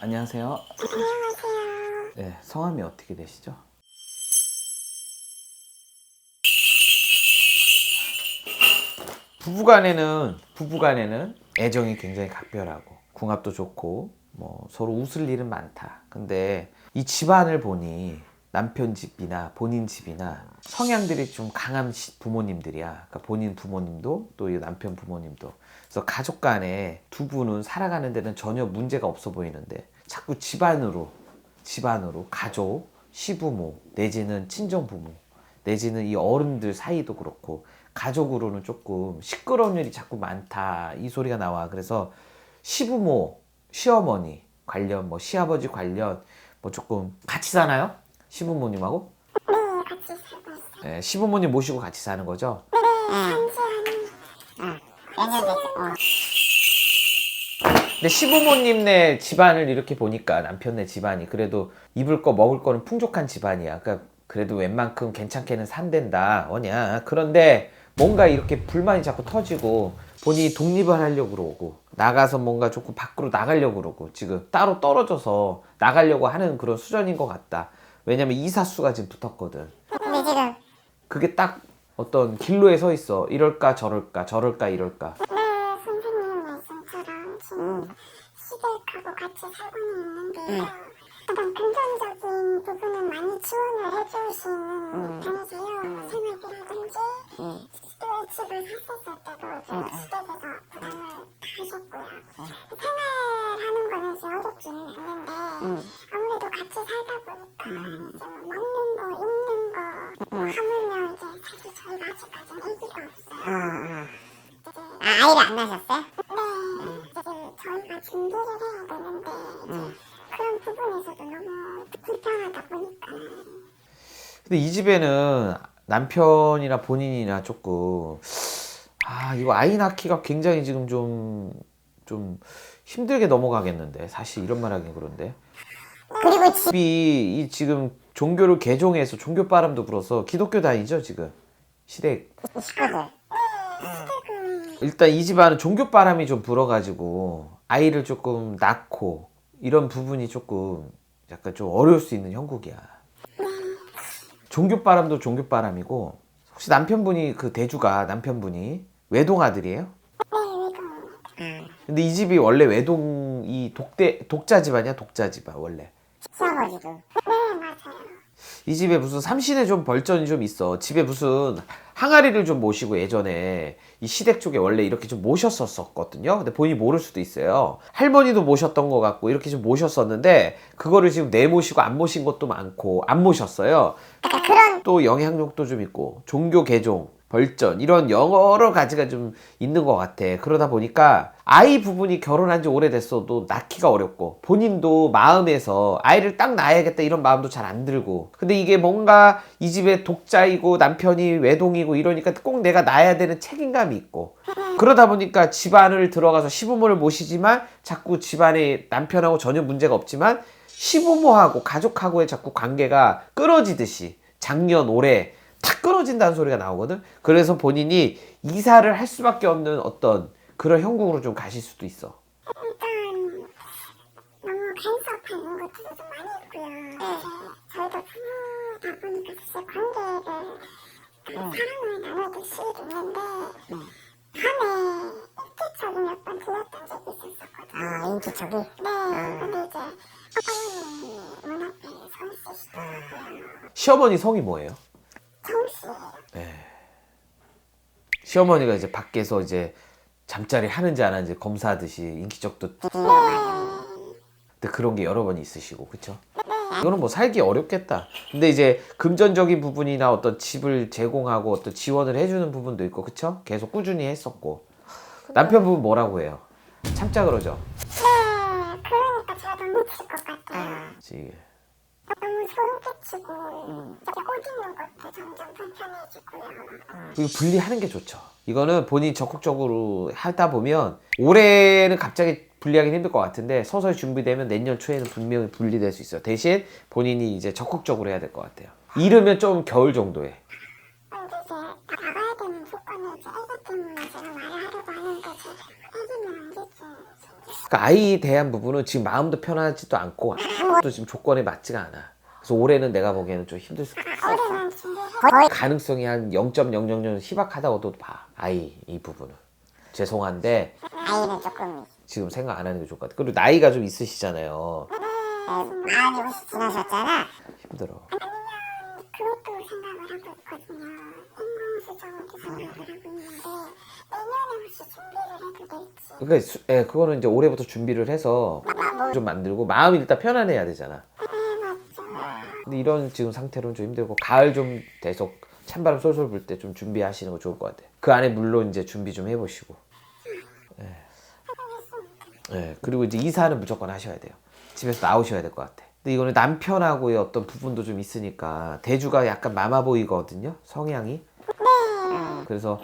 안녕하세요. 안녕하세요. 네, 성함이 어떻게 되시죠? 부부간에는 부부간에는 애정이 굉장히 각별하고 궁합도 좋고 뭐 서로 웃을 일은 많다. 근데 이 집안을 보니 남편 집이나 본인 집이나 성향들이 좀 강한 시- 부모님들이야. 그러니까 본인 부모님도 또 이 남편 부모님도. 그래서 가족 간에 두 분은 살아가는 데는 전혀 문제가 없어 보이는데 자꾸 집안으로 집안으로 가족, 시부모 내지는 친정 부모 내지는 이 어른들 사이도 그렇고 가족으로는 조금 시끄러운 일이 자꾸 많다 이 소리가 나와 그래서 시부모 시어머니 관련 뭐 시아버지 관련 뭐 조금 같이 사나요 시부모님하고 네, 같이 살고 있어요. 예, 시부모님 모시고 같이 사는 거죠 몇년 됐어? 어. 근데 시부모님네 집안을 이렇게 보니까 남편네 집안이 그래도 입을 거 먹을 거는 풍족한 집안이야. 그러니까 그래도 웬만큼 괜찮게는 산댄다. 뭐냐. 그런데 뭔가 이렇게 불만이 자꾸 터지고 본인이 독립을 하려고 그러고 나가서 뭔가 조금 밖으로 나가려고 그러고 지금 따로 떨어져서 나가려고 하는 그런 수준인 것 같다. 왜냐면 이사수가 지금 붙었거든. 근데 지금 그게 딱 어떤 길로에 서 있어. 이럴까 저럴까 저럴까 이럴까. 네, 선생님 말씀처럼 지금 시댁하고 같이 살고는 있는데요. 일단 금전적인 부분은 많이 지원을 해주시는 편이세요. 생활비라든지 또 집을 샀었을 때도 좀 시댁에서 부담을 다 하셨고요. 생활하는 거는 이제 어렵지는 않는데 아무래도 같이 살다 보니까 이제 뭐 먹는 거, 입는 거 하물며 이제 사실 저희가 아직까지는 애기가 없어요. 이제 아, 아이를 안 낳으셨어요? 네, 이제 저희가 준비를 해야 되는데 이제 그런 부분에서도 너무 불편하다 보니까. 근데 이 집에는 남편이나 본인이나 조금 아 이거 아이 낳기가 굉장히 지금 좀 좀 힘들게 넘어가겠는데 사실 이런 말하긴 그런데 그리고 지, 집이 이 지금 종교를 개종해서 종교 바람도 불어서 기독교 다니죠 지금 시댁 식구들. 일단 이 집안은 종교 바람이 좀 불어가지고 아이를 조금 낳고 이런 부분이 조금 약간 좀 어려울 수 있는 형국이야. 종교 바람도 종교 바람이고 혹시 남편분이 그 대주가 남편분이 외동 아들이에요? 네, 근데 이 집이 원래 외동 이 독대 독자 집안이야 독자 집안 원래. 시아버지도. 네 맞아요 이 집에 무슨 삼신에 좀 벌전이 좀 있어. 집에 무슨 항아리를 좀 모시고 예전에 이 시댁 쪽에 원래 이렇게 좀 모셨었거든요. 근데 본인이 모를 수도 있어요. 할머니도 모셨던 것 같고 이렇게 좀 모셨었는데 그거를 지금 내 모시고 안 모신 것도 많고 안 모셨어요. 그러니까 그런 또 영향력도 좀 있고 종교 개종 벌전 이런 여러 가지가 좀 있는 것 같아. 그러다 보니까 아이 부분이 결혼한 지 오래됐어도 낳기가 어렵고 본인도 마음에서 아이를 딱 낳아야겠다 이런 마음도 잘 안 들고. 근데 이게 뭔가 이 집의 독자이고 남편이 외동이고 이러니까 꼭 내가 낳아야 되는 책임감이 있고. 그러다 보니까 집안을 들어가서 시부모를 모시지만 자꾸 집안에 남편하고 전혀 문제가 없지만 시부모하고 가족하고의 자꾸 관계가 끊어지듯이 작년 올해 탁 끊어진다는 소리가 나오거든. 그래서 본인이 이사를 할 수밖에 없는 어떤 그런 형국으로 좀 가실 수도 있어. 일단 너무 간섭하는 것들도 좀 많이 있고요 이제 저희도 부부다 보니까 사실 관계를 그 사랑을 나누듯이 있는데 밤에 인기척이 몇 번 들렸던 적이 있었거든요 아, 인기척이. 네, 근데 이제 아빠는 문 앞에 서 있으시더라고요. 시어머니 성이 뭐예요? 정씨. 시어머니가 이제 밖에서 이제 잠자리 하는지 안 하는지 검사하듯이 인기적도 근데 그런 게 여러 번 있으시고 그쵸? 이거는 뭐 살기 어렵겠다. 근데 이제 금전적인 부분이나 어떤 집을 제공하고 어떤 지원을 해주는 부분도 있고 그쵸? 계속 꾸준히 했었고 남편분 뭐라고 해요? 참자 그러죠. 네, 그러니까 저도 미칠 것 같아요. 그치. 너무 소름 끼치고, 옷 입는 것도 점점 불편해지고요. 이거 분리하는 게 좋죠. 이거는 본인이 적극적으로 하다 보면 올해는 갑자기 분리하기 힘들 것 같은데 서서히 준비되면 내년 초에는 분명히 분리될 수 있어요. 대신 본인이 이제 적극적으로 해야 될 것 같아요. 이르면 좀 겨울 정도에. 근데 이제 나가야 되는 조건이 이제 애기 때문에 제가 말을 하려고 하는데, 제 애기는 언제쯤 생길지. 그러니까 아이에 대한 부분은 지금 마음도 편하지도 않고 아무것도 지금 조건에 맞지가 않아. 그래서 올해는 내가 보기에는 좀 힘들 수 올해는 거의 가능성이 한 0.000 희박하다고도 봐. 아이 이 부분은. 죄송한데 아이는 조금 지금 생각 안 하는 게 좋을 것 같아. 그리고 나이가 좀 있으시잖아요. 네, 마흔이 훨씬 지나셨잖아. 힘들어. 아니면 그것도 생각을 하고 있거든요. 인공 수정도 생각을 하고 있는데 내년에 혹시 준비를 해도 될지. 그러니까 수- 예, 그거는 이제 올해부터 준비를 해서 좀 만들고 마음이 일단 편안해야 되잖아. 네. 근데 이런 지금 상태로는 좀 힘들고 가을 좀 돼서 찬바람 솔솔 불 때 좀 준비하시는 거 좋을 것 같아. 그 안에 물론 이제 준비 좀 해보시고. 예. 예, 그리고 이제 이사는 무조건 하셔야 돼요. 집에서 나오셔야 될 것 같아. 근데 이거는 남편하고의 어떤 부분도 좀 있으니까 대주가 약간 마마보이거든요. 성향이. 그래서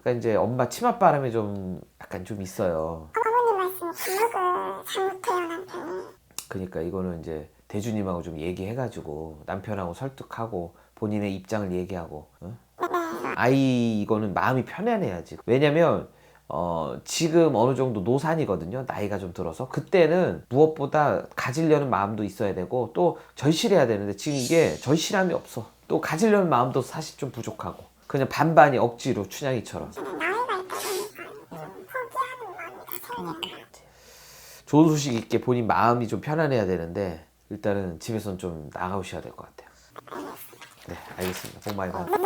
약간 이제 엄마 치맛바람이 좀 약간 좀 있어요. 어머니 말씀 기억을 잘못해요 남편이. 그러니까 이거는 이제 대주님하고 좀 얘기해가지고 남편하고 설득하고 본인의 입장을 얘기하고 어? 아이 이거는 마음이 편안해야지. 왜냐면 어 지금 어느 정도 노산이거든요. 나이가 좀 들어서. 그때는 무엇보다 가지려는 마음도 있어야 되고 또 절실해야 되는데 지금 이게 절실함이 없어. 또 가지려는 마음도 사실 좀 부족하고. 그냥 반반이 억지로 춘향이처럼. 좋은 소식 있게 본인 마음이 좀 편안해야 되는데 일단은 집에선 좀 나가셔야 될 것 같아요. 네, 알겠습니다. 복 많이 받으세요.